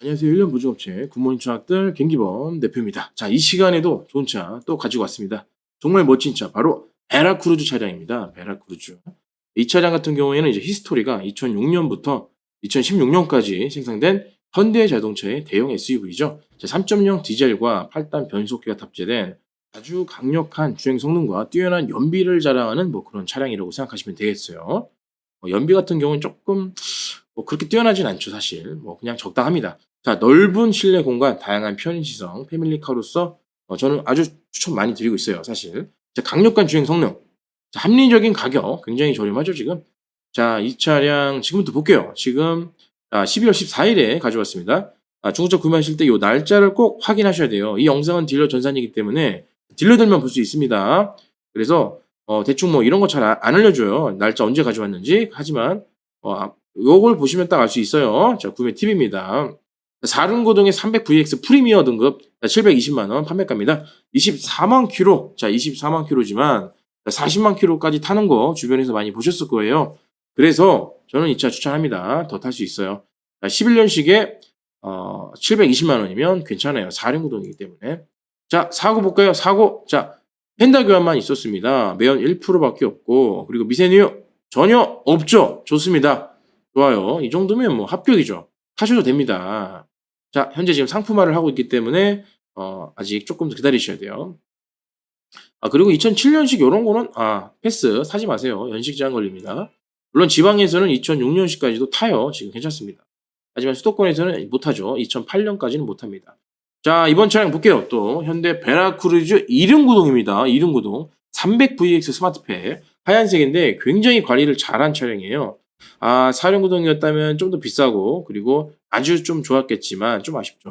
안녕하세요. 1년 보증업체 굿모닝 차학들 경기범 대표입니다. 자, 이 시간에도 좋은 차 또 가지고 왔습니다. 정말 멋진 차, 바로 베라크루즈 차량입니다. 베라크루즈. 이 차량 같은 경우에는 이제 히스토리가 2006년부터 2016년까지 생산된 현대 자동차의 대형 SUV죠. 3.0 디젤과 8단 변속기가 탑재된 아주 강력한 주행 성능과 뛰어난 연비를 자랑하는 뭐 그런 차량이라고 생각하시면 되겠어요. 어, 연비 같은 경우는 조금 뭐 그렇게 뛰어나진 않죠, 사실. 뭐 그냥 적당합니다. 자, 넓은 실내 공간, 다양한 편의시설, 패밀리카로서 어, 저는 아주 추천 많이 드리고 있어요, 사실. 자, 강력한 주행 성능, 자, 합리적인 가격, 굉장히 저렴하죠, 지금. 자, 이 차량 지금부터 볼게요. 지금 아, 12월 14일에 가져왔습니다. 아, 중고차 구매하실 때 이 날짜를 꼭 확인하셔야 돼요. 이 영상은 딜러 전산이기 때문에 딜러들만 볼 수 있습니다. 그래서 어, 대충 뭐 이런 거 잘 안 알려줘요. 날짜 언제 가져왔는지. 하지만 어, 아, 요걸 보시면 딱 알 수 있어요. 자, 구매 팁입니다. 4륜고동의 300VX 프리미어 등급 720만 원 판매가입니다. 24만 킬로. 자, 24만 킬로지만 40만 킬로까지 타는 거 주변에서 많이 보셨을 거예요. 그래서 저는 이 차 추천합니다. 더 탈 수 있어요. 11년식에 어, 720만 원이면 괜찮아요. 4륜고동이기 때문에. 자, 사고 볼까요? 사고. 자, 펜다 교환만 있었습니다. 매연 1%밖에 없고 그리고 미세누유 전혀 없죠. 좋습니다. 좋아요. 이 정도면 뭐 합격이죠. 하셔도 됩니다. 자, 현재 지금 상품화를 하고 있기 때문에 어, 아직 조금 더 기다리셔야 돼요. 아, 그리고 2007년식 이런 거는 아, 패스 사지 마세요. 연식 제한 걸립니다. 물론 지방에서는 2006년식까지도 타요. 지금 괜찮습니다. 하지만 수도권에서는 못 하죠. 2008년까지는 못 합니다. 자, 이번 차량 볼게요. 또 현대 베라크루즈 2륜구동입니다. 2륜구동 300VX 스마트팩 하얀색인데 굉장히 관리를 잘한 차량이에요. 아, 4륜구동이었다면 좀 더 비싸고 그리고 아주 좀 좋았겠지만 좀 아쉽죠.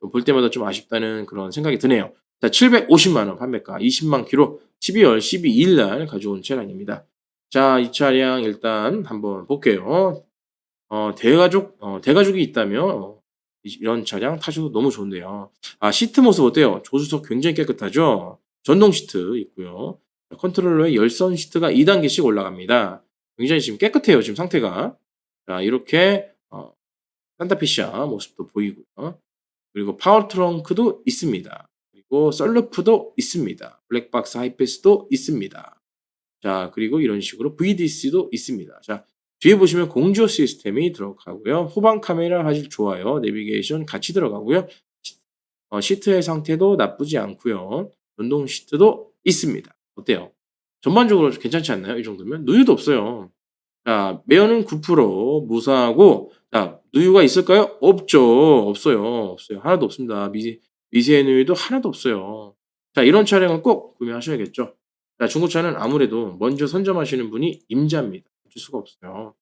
좀볼 때마다 좀 아쉽다는 그런 생각이 드네요. 자, 750만 원 판매가 20만 킬로 12월 12일 날 가져온 차량입니다. 자, 이 차량 일단 한번 볼게요. 어, 대가족 어, 대가족이 있다면 어, 이- 이런 차량 타셔도 너무 좋은데요. 아, 시트 모습 어때요? 조수석 굉장히 깨끗하죠? 전동 시트 있고요. 컨트롤러에 열선 시트가 2단계씩 올라갑니다. 굉장히 지금 깨끗해요, 지금 상태가. 자, 이렇게, 어, 산타피시아 모습도 보이고요. 그리고 파워 트렁크도 있습니다. 그리고 썰루프도 있습니다. 블랙박스 하이패스도 있습니다. 자, 그리고 이런 식으로 VDC도 있습니다. 자, 뒤에 보시면 공조 시스템이 들어가고요. 후방 카메라 아주 좋아요. 내비게이션 같이 들어가고요. 시- 어, 시트의 상태도 나쁘지 않고요. 전동 시트도 있습니다. 어때요? 전반적으로 괜찮지 않나요? 이 정도면 누유도 없어요. 자, 매연은 9% 무사하고 자, 누유가 있을까요? 없죠. 없어요. 없어요. 하나도 없습니다. 미, 미세 누유도 하나도 없어요. 자, 이런 차량은 꼭 구매하셔야겠죠. 자, 중고차는 아무래도 먼저 선점하시는 분이 임자입니다. 어쩔 수가 없어요.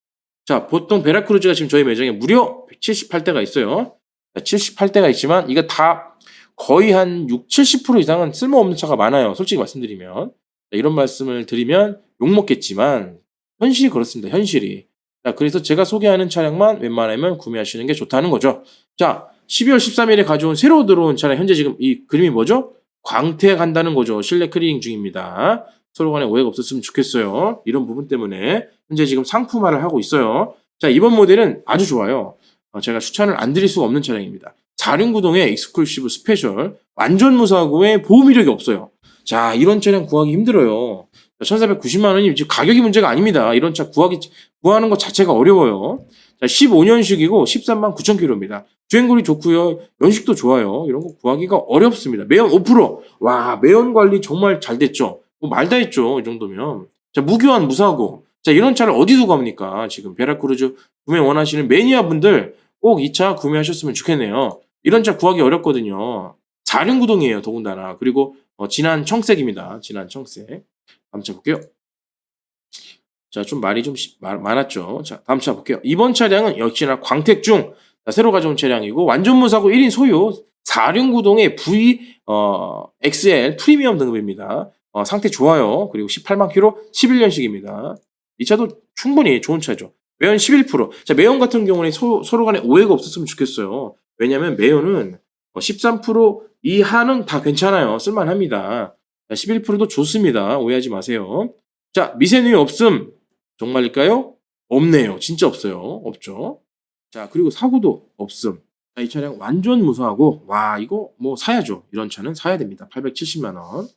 자, 보통 베라크루즈가 지금 저희 매장에 무려 178대가 있어요. 78대가 있지만 이거 다 거의 한 6, 70% 이상은 쓸모없는 차가 많아요. 솔직히 말씀드리면. 자, 이런 말씀을 드리면 욕먹겠지만 현실이 그렇습니다. 현실이. 자, 그래서 제가 소개하는 차량만 웬만하면 구매하시는 게 좋다는 거죠. 자, 12월 13일에 가져온 새로 들어온 차량 현재 지금 이 그림이 뭐죠? 광택 한다는 거죠. 실내 클리닝 중입니다. 서로 간에 오해가 없었으면 좋겠어요. 이런 부분 때문에 현재 지금 상품화를 하고 있어요. 자, 이번 모델은 아주 좋아요. 어, 제가 추천을 안 드릴 수가 없는 차량입니다. 4륜구동의 익스클루시브 스페셜 완전 무사고에 보험 이력이 없어요. 자, 이런 차량 구하기 힘들어요. 1,490만 원이 지금 가격이 문제가 아닙니다. 이런 차 구하기 구하는 것 자체가 어려워요. 자, 15년식이고 13만 9천 킬로입니다. 주행거리 좋고요. 연식도 좋아요. 이런 거 구하기가 어렵습니다. 매연 5%. 와, 매연 관리 정말 잘 됐죠. 뭐 말다 했죠. 이 정도면. 자, 무교환 무사고. 자, 이런 차를 어디서 구합니까? 지금 베라크루즈 구매 원하시는 매니아 분들 꼭 이 차 구매하셨으면 좋겠네요. 이런 차 구하기 어렵거든요. 4륜 구동이에요, 더군다나. 그리고 어, 진한 청색입니다. 진한 청색. 다음 차 볼게요. 자, 좀 말이 좀 시- 많- 많았죠. 자, 다음 차 볼게요. 이번 차량은 역시나 광택 중 자, 새로 가져온 차량이고 완전 무사고 1인 소유 4륜 구동의 V 어, XL 프리미엄 등급입니다. 어, 상태 좋아요. 그리고 18만 킬로 11년식입니다. 이 차도 충분히 좋은 차죠. 매연 11%. 자, 매연 같은 경우는 서, 서로 간에 오해가 없었으면 좋겠어요. 왜냐면 매연은 13% 이하는 다 괜찮아요. 쓸만합니다. 11%도 좋습니다. 오해하지 마세요. 자, 미세누이 없음. 정말일까요? 없네요. 진짜 없어요. 없죠. 자, 그리고 사고도 없음. 자, 이 차량 완전 무사하고 와 이거 뭐 사야죠. 이런 차는 사야 됩니다. 870만 원.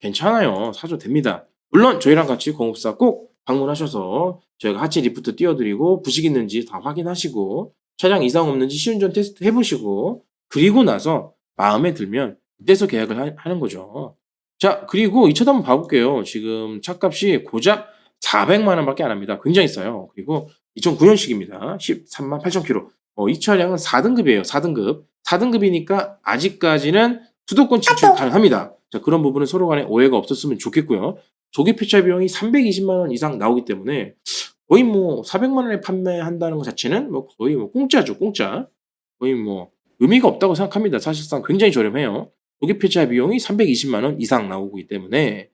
괜찮아요. 사도 됩니다. 물론 저희랑 같이 공업사 꼭 방문하셔서 저희가 하체 리프트 띄워드리고 부식 있는지 다 확인하시고 차량 이상 없는지 시운전 테스트 해보시고 그리고 나서 마음에 들면 그때서 계약을 하, 하는 거죠. 자 그리고 이 차도 한번 봐볼게요. 지금 차값이 고작 400만 원밖에 안 합니다. 굉장히 싸요. 그리고 2009년식입니다. 13만 8천 킬로. 어, 이 차량은 4등급이에요. 4등급. 4등급이니까 아직까지는 수도권 진출 가능합니다. 자, 그런 부분은 서로 간에 오해가 없었으면 좋겠고요. 조기 폐차 비용이 320만 원 이상 나오기 때문에 거의 뭐 400만 원에 판매한다는 것 자체는 뭐 거의 뭐 공짜죠, 공짜. 거의 뭐 의미가 없다고 생각합니다. 사실상 굉장히 저렴해요. 조기 폐차 비용이 320만 원 이상 나오기 때문에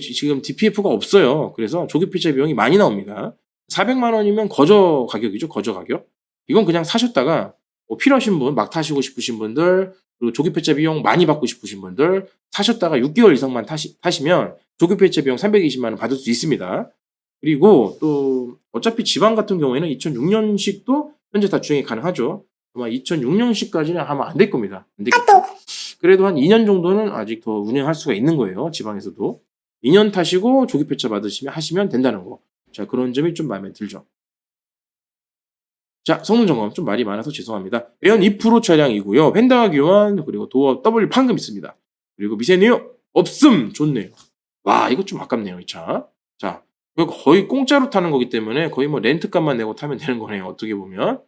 지금 DPF가 없어요. 그래서 조기 폐차 비용이 많이 나옵니다. 400만 원이면 거저 가격이죠, 거저 가격. 이건 그냥 사셨다가 뭐 필요하신 분, 막 타시고 싶으신 분들, 그리고 조기 폐차 비용 많이 받고 싶으신 분들 사셨다가 6개월 이상만 타시, 타시면 조기 폐차 비용 320만 원 받을 수 있습니다. 그리고 또 어차피 지방 같은 경우에는 2006년식도 현재 다 주행이 가능하죠. 아마 2006년식까지는 아마 안 될 겁니다. 안 되겠죠. 그래도 한 2년 정도는 아직 더 운영할 수가 있는 거예요. 지방에서도. 2년 타시고 조기 폐차 받으시면 하시면 된다는 거. 자, 그런 점이 좀 마음에 들죠. 자, 성능 점검 좀 말이 많아서 죄송합니다. 에언 2% 차량이고요. 펜다 교환 그리고 도어 W 판금 있습니다. 그리고 미세누유 없음 좋네요. 와, 이거 좀 아깝네요, 이 차. 자, 거의 공짜로 타는 거기 때문에 거의 뭐 렌트값만 내고 타면 되는 거네요. 어떻게 보면.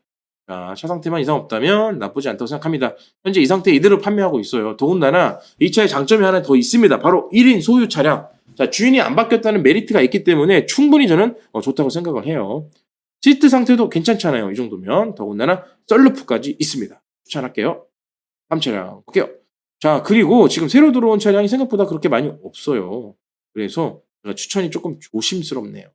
자, 차 상태만 이상 없다면 나쁘지 않다고 생각합니다. 현재 이 상태 이대로 판매하고 있어요. 더군다나 이 차의 장점이 하나 더 있습니다. 바로 1인 소유 차량. 자, 주인이 안 바뀌었다는 메리트가 있기 때문에 충분히 저는 어, 좋다고 생각을 해요. 시트 상태도 괜찮잖아요. 이 정도면. 더군다나 썰루프까지 있습니다. 추천할게요. 다음 차량 볼게요. 자, 그리고 지금 새로 들어온 차량이 생각보다 그렇게 많이 없어요. 그래서 제가 추천이 조금 조심스럽네요.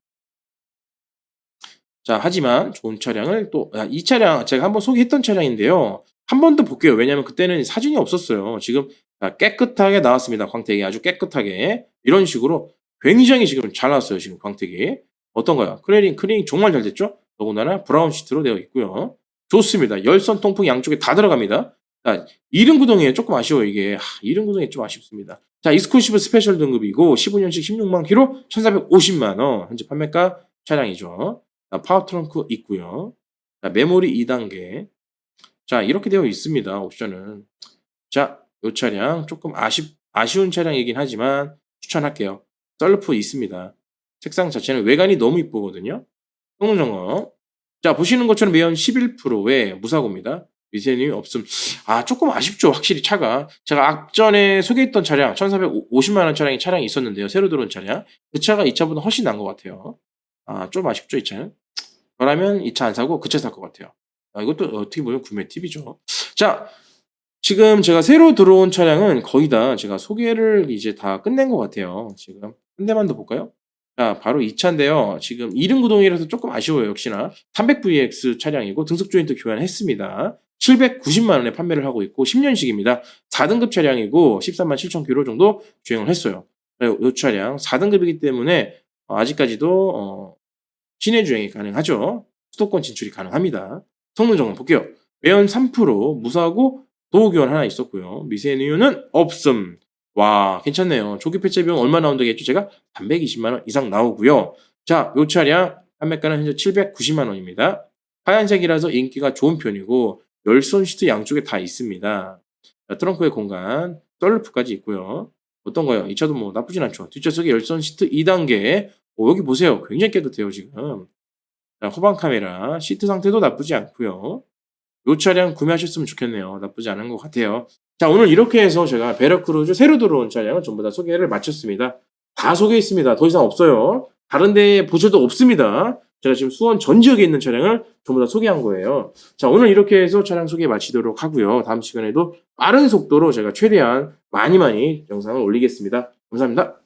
자, 하지만 좋은 차량을 또, 아, 이 차량 제가 한번 소개했던 차량인데요. 한 번 더 볼게요. 왜냐면 그때는 사진이 없었어요. 지금 자, 깨끗하게 나왔습니다. 광택이 아주 깨끗하게. 이런 식으로 굉장히 지금 잘 나왔어요. 지금 광택이. 어떤가요? 클리닝, 클리닝 정말 잘 됐죠? 더군다나 브라운 시트로 되어 있고요. 좋습니다. 열선 통풍 양쪽에 다 들어갑니다. 자, 이륜 구동이 조금 아쉬워요, 이게. 하, 이륜 구동이 좀 아쉽습니다. 자, 익스클루시브 스페셜 등급이고, 15년식 16만 킬로, 1,450만 원. 현재 판매가 차량이죠. 자, 파워 트렁크 있고요. 자, 메모리 2단계. 자, 이렇게 되어 있습니다, 옵션은. 자, 이 차량 조금 아쉽, 아쉬운 차량이긴 하지만 추천할게요. 썰루프 있습니다. 색상 자체는 외관이 너무 이쁘거든요. 성능 점검. 자, 보시는 것처럼 매연 11%의 무사고입니다. 미세누이 없음. 아, 조금 아쉽죠. 확실히 차가. 제가 앞전에 소개했던 차량, 1450만원 차량이 차량이 있었는데요. 새로 들어온 차량. 그 차가 이 차보다 훨씬 나은 것 같아요. 아, 좀 아쉽죠, 이 차는. 저라면 이 차 안 사고 그 차 살 것 같아요. 아, 이것도 어떻게 보면 구매 팁이죠. 자, 지금 제가 새로 들어온 차량은 거의 다 제가 소개를 이제 다 끝낸 것 같아요. 지금 한 대만 더 볼까요? 자, 바로 이 차인데요. 지금 이륜 구동이라서 조금 아쉬워요. 역시나 300VX 차량이고 등속 조인트 교환했습니다. 790만 원에 판매를 하고 있고 10년식입니다. 4등급 차량이고 13만 7천 킬로 정도 주행을 했어요. 이 차량 4등급이기 때문에 어, 아직까지도 어, 시내 주행이 가능하죠. 수도권 진출이 가능합니다. 성능 점검 볼게요. 매연 3% 무사하고 도어 교환 하나 있었고요. 미세누유는 없음. 와, 괜찮네요. 조기 폐차 비용 얼마 나온다고 했죠? 제가 320만 원 이상 나오고요. 자, 요 차량 판매가는 현재 790만 원입니다. 하얀색이라서 인기가 좋은 편이고 열선 시트 양쪽에 다 있습니다. 자, 트렁크의 공간, 썰루프까지 있고요. 어떤가요? 이 차도 뭐 나쁘진 않죠. 뒷좌석에 열선 시트 2단계. 오, 여기 보세요. 굉장히 깨끗해요, 지금. 자, 후방 카메라, 시트 상태도 나쁘지 않고요. 요 차량 구매하셨으면 좋겠네요. 나쁘지 않은 것 같아요. 자, 오늘 이렇게 해서 제가 베러크루즈 새로 들어온 차량은 전부 다 소개를 마쳤습니다. 다 소개했습니다. 더 이상 없어요. 다른 데 보셔도 없습니다. 제가 지금 수원 전 지역에 있는 차량을 전부 다 소개한 거예요. 자, 오늘 이렇게 해서 차량 소개 마치도록 하고요. 다음 시간에도 빠른 속도로 제가 최대한 많이 많이 영상을 올리겠습니다. 감사합니다.